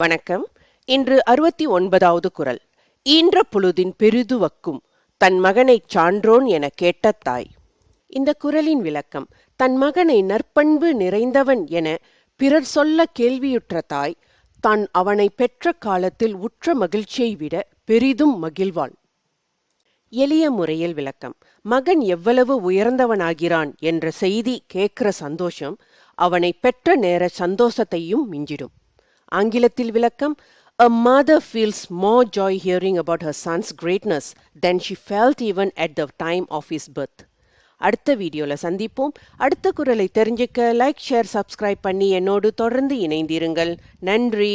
வணக்கம். இன்று அறுபத்தி ஒன்பதாவது குரல். ஈன்ற பொழுதின் பெரிதுவக்கும் தன் மகனை சான்றோன் என கேட்ட தாய். இந்த குரலின் விளக்கம் தன் மகனை நற்பண்பு நிறைந்தவன் என பிறர் சொல்ல கேள்வியுற்ற தாய் தான் அவனை பெற்ற காலத்தில் உற்ற மகிழ்ச்சியை விட பெரிதும் மகிழ்வாள். எளிய முறையில் விளக்கம் மகன் எவ்வளவு உயர்ந்தவனாகிறான் என்ற செய்தி கேட்கிற சந்தோஷம் அவனை பெற்ற நேர சந்தோஷத்தையும் மிஞ்சிடும். ஆங்கிலத்தில் விளக்கம் A mother feels more joy hearing about her son's greatness than she felt even at the time of his birth. அடுத்த வீடியோல சந்திப்போம் அடுத்த குரலை தெரிஞ்சுக்க லைக் ஷேர் சப்ஸ்கிரைப் பண்ணி என்னோடு தொடர்ந்து இணைந்திருங்கள் நன்றி